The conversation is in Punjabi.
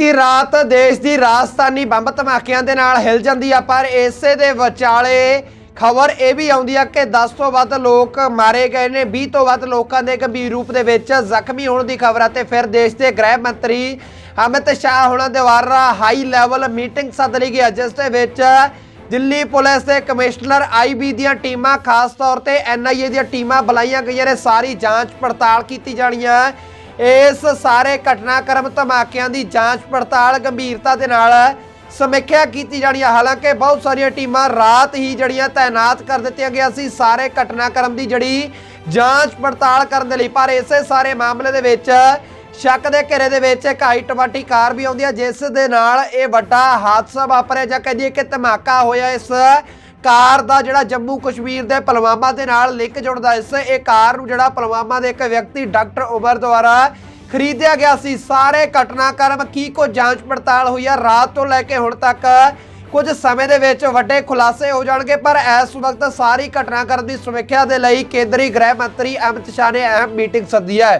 ਬੀਤੀ ਰਾਤ ਦੇਸ਼ ਦੀ ਰਾਜਧਾਨੀ ਬੰਬ ਧਮਾਕਿਆਂ ਦੇ ਨਾਲ ਹਿਲ ਜਾਂਦੀ ਆ, ਪਰ ਇਸੇ ਦੇ ਵਿਚਾਲੇ ਖਬਰ ਇਹ ਵੀ ਆਉਂਦੀ ਆ ਕਿ 10 ਤੋਂ ਵੱਧ ਲੋਕ ਮਾਰੇ ਗਏ ਨੇ 20 ਤੋਂ ਵੱਧ ਲੋਕਾਂ ਦੇ ਗੰਭੀਰ ਰੂਪ ਦੇ ਵਿੱਚ ਜ਼ਖਮੀ ਹੋਣ ਦੀ ਖਬਰ ਆ ਤੇ ਫਿਰ ਦੇਸ਼ ਦੇ ਗ੍ਰਹਿ ਮੰਤਰੀ ਅਮਿਤ ਸ਼ਾਹ ਹੁਣਾਂ ਦੇ ਦੁਆਰਾ ਹਾਈ ਲੈਵਲ ਮੀਟਿੰਗ ਸੱਦ ਲਈ ਗਈ ਜਿਸ ਦੇ ਵਿੱਚ ਦਿੱਲੀ ਪੁਲਿਸ ਦੇ ਕਮਿਸ਼ਨਰ ਆਈਬੀ ਦੀਆਂ ਟੀਮਾਂ, ਖਾਸ ਤੌਰ ਤੇ ਐਨਆਈਏ ਦੀਆਂ ਟੀਮਾਂ ਬੁਲਾਈਆਂ ਗਈਆਂ ਨੇ, ਸਾਰੀ ਜਾਂਚ ਪੜਤਾਲ ਕੀਤੀ ਜਾਣੀ ਹੈ ਇਸ ਸਾਰੇ ਘਟਨਾਕ੍ਰਮ ਧਮਾਕਿਆਂ ਦੀ ਜਾਂਚ ਪੜਤਾਲ ਗੰਭੀਰਤਾ ਦੇ ਨਾਲ ਸਮੀਖਿਆ ਕੀਤੀ ਜਾਣੀ ਹੈ ਹਾਲਾਂਕਿ ਬਹੁਤ ਸਾਰੀਆਂ ਟੀਮਾਂ ਰਾਤ ਹੀ ਜੜੀਆਂ ਤਾਇਨਾਤ ਕਰ ਦਿੱਤੀਆਂ ਗਿਆ ਸੀ, ਸਾਰੇ ਘਟਨਾਕ੍ਰਮ ਦੀ ਜੜੀ ਜਾਂਚ ਪੜਤਾਲ ਕਰਨ ਦੇ ਲਈ। ਪਰ ਇਸੇ ਸਾਰੇ ਮਾਮਲੇ ਦੇ ਵਿੱਚ, ਸ਼ੱਕ ਦੇ ਘੇਰੇ ਦੇ ਵਿੱਚ ਇੱਕ ਆਈਟਵਾਟੀ ਕਾਰ ਵੀ ਆਉਂਦੀ ਹੈ ਜਿਸ ਦੇ ਨਾਲ ਇਹ ਵੱਡਾ ਹਾਦਸਾ ਵਾਪਰਿਆ। ਜਾਂ ਕਹਦੀਏ ਕਿ ਧਮਾਕਾ ਹੋਇਆ ਇਸ ਕਾਰ ਦਾ ਜਿਹੜਾ ਜੰਮੂ ਕਸ਼ਮੀਰ ਦੇ ਪਲਵਾਮਾ ਦੇ ਨਾਲ ਲਿੰਕ ਜੁੜਦਾ ਇਸ, ਇਹ ਕਾਰ ਨੂੰ ਜਿਹੜਾ ਪਲਵਾਮਾ ਦੇ ਇੱਕ ਵਿਅਕਤੀ ਡਾਕਟਰ ਉਮਰ ਦੁਆਰਾ ਖਰੀਦਿਆ ਗਿਆ ਸੀ। ਸਾਰੇ ਘਟਨਾਕ੍ਰਮ ਕੀ ਕੋ ਜਾਂਚ ਪੜਤਾਲ ਹੋਈ ਆ? ਰਾਤ ਤੋਂ ਲੈ ਕੇ ਹੁਣ ਤੱਕ ਕੁਝ ਸਮੇਂ ਦੇ ਵਿੱਚ ਵੱਡੇ ਖੁਲਾਸੇ ਹੋ ਜਾਣਗੇ, ਪਰ ਇਸ ਵਕਤ ਸਾਰੀ ਘਟਨਾਕ੍ਰਮ ਦੀ ਸਮੀਖਿਆ ਦੇ ਲਈ ਕੇਂਦਰੀ ਗ੍ਰਹਿ ਮੰਤਰੀ ਅਮਿਤ ਸ਼ਾਹ ਨੇ ਅਹਿਮ ਮੀਟਿੰਗ ਸੱਦੀ ਹੈ।